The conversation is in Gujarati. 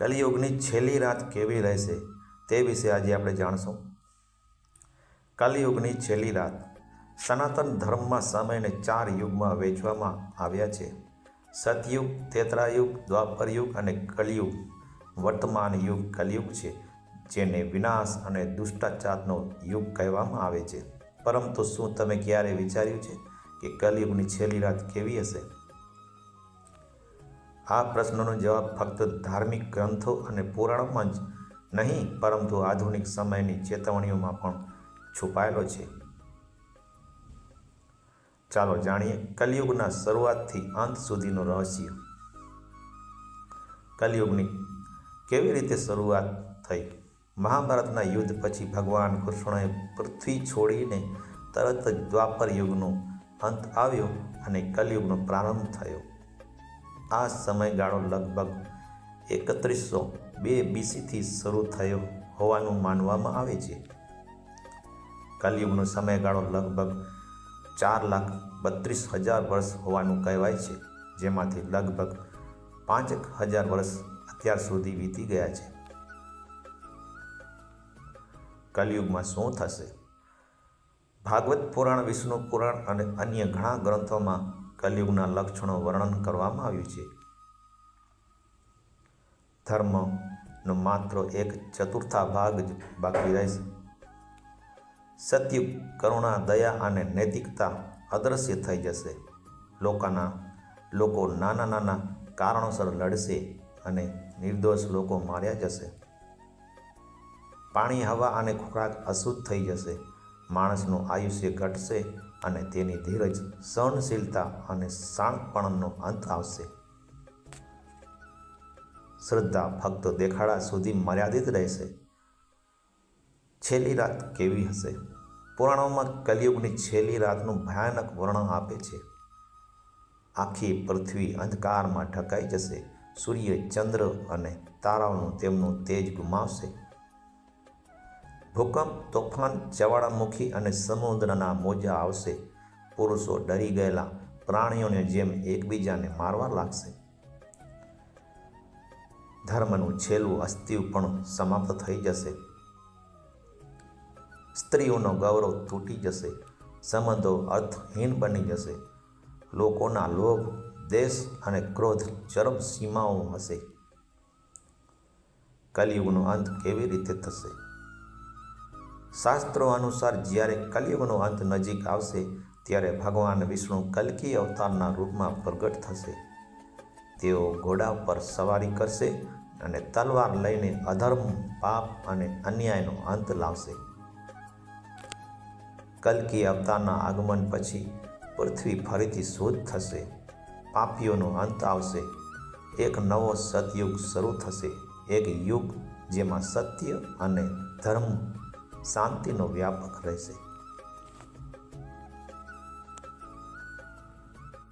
કલિયુગની છેલ્લી રાત કેવી રહેશે તે વિશે આજે આપણે જાણશું. કલિયુગની છેલ્લી રાત. સનાતન ધર્મમાં સમયને ચાર યુગમાં વહેંચવામાં આવ્યા છે. સતયુગ, તેતરાયુગ, દ્વાપરયુગ અને કલિયુગ. વર્તમાન યુગ કલિયુગ છે, જેને વિનાશ અને દુષ્ટાચારનો યુગ કહેવામાં આવે છે. પરંતુ શું તમે ક્યારે વિચાર્યું છે કે કલિયુગની છેલ્લી રાત કેવી હશે? આ પ્રશ્નનો જવાબ ફક્ત ધાર્મિક ગ્રંથો અને પુરાણોમાં જ નહીં, પરંતુ આધુનિક સમયની ચેતવણીઓમાં પણ છુપાયેલો છે. ચાલો જાણીએ કલિયુગના શરૂઆતથી અંત સુધીનું રહસ્ય. કલિયુગની કેવી રીતે શરૂઆત થઈ? મહાભારતના યુદ્ધ પછી ભગવાન કૃષ્ણએ પૃથ્વી છોડીને તરત જ દ્વાપર યુગનો અંત આવ્યો અને કલિયુગનો પ્રારંભ થયો. આ સમયગાળો લગભગ એકત્રીસો બે બીસીથી શરૂ થયો હોવાનું માનવામાં આવે છે. કલયુગનો સમયગાળો લગભગ ચાર લાખ બત્રીસ હજાર વર્ષ હોવાનું કહેવાય છે, જેમાંથી લગભગ પાંચ હજાર વર્ષ અત્યાર સુધી વીતી ગયા છે. કલયુગમાં શું થશે? ભાગવત પુરાણ, વિષ્ણુ પુરાણ અને અન્ય ઘણા ગ્રંથોમાં કલિયુગના લક્ષણો વર્ણન કરવામાં આવ્યું છે. ધર્મનો માત્ર એક ચતુર્થા ભાગ જ બાકી રહેશે. સત્યુગ કરુણા, દયા અને નૈતિકતા અદૃશ્ય થઈ જશે. લોકોના, લોકો નાના નાના કારણોસર લડશે અને નિર્દોષ લોકો માર્યા જશે. પાણી, હવા અને ખોરાક અશુદ્ધ થઈ જશે. માણસનું આયુષ્ય ઘટશે અને તેની ધીરજ સહનશીલતા અને શાણપણનો અંત આવશે. શ્રદ્ધા ફક્ત દેખાડા સુધી મર્યાદિત રહેશે. છેલ્લી રાત કેવી હશે? પુરાણોમાં કલિયુગની છેલ્લી રાતનું ભયાનક વર્ણન આપે છે. આખી પૃથ્વી અંધકારમાં ઢકાઈ જશે. સૂર્ય ચંદ્ર અને તારાઓનું તેમનું તેજ ગુમાવશે. ભૂકંપ, તોફાન, જ્વાળામુખી અને સમુદ્રના મોજા આવશે. પુરુષો ડરી ગયેલા, પ્રાણીઓને જેમ એકબીજાને મારવા લાગશે. ધર્મનું છેલ્લું અસ્તિવ પણ સમાપ્ત થઈ જશે. સ્ત્રીઓનો ગૌરવ તૂટી જશે. સંબંધો અર્થહીન બની જશે. લોકોના લોભ, દેશ અને ક્રોધ ચરમ સીમાઓ હશે. કલિયુગનો અંત કેવી રીતે થશે? શાસ્ત્રો અનુસાર જ્યારે કલિયુગનો અંત નજીક આવશે, ત્યારે ભગવાન વિષ્ણુ કલ્કી અવતારના રૂપમાં પ્રગટ થશે. તેઓ ઘોડા પર સવારી કરશે અને તલવાર લઈને અધર્મ, પાપ અને અન્યાયનો અંત લાવશે. કલ્કી અવતારના આગમન પછી પૃથ્વી ફરીથી શોધ થશે. પાપીઓનો અંત આવશે. એક નવો સતયુગ શરૂ થશે. એક યુગ જેમાં સત્ય અને ધર્મ શાંતિનો વ્યાપક રહેશે.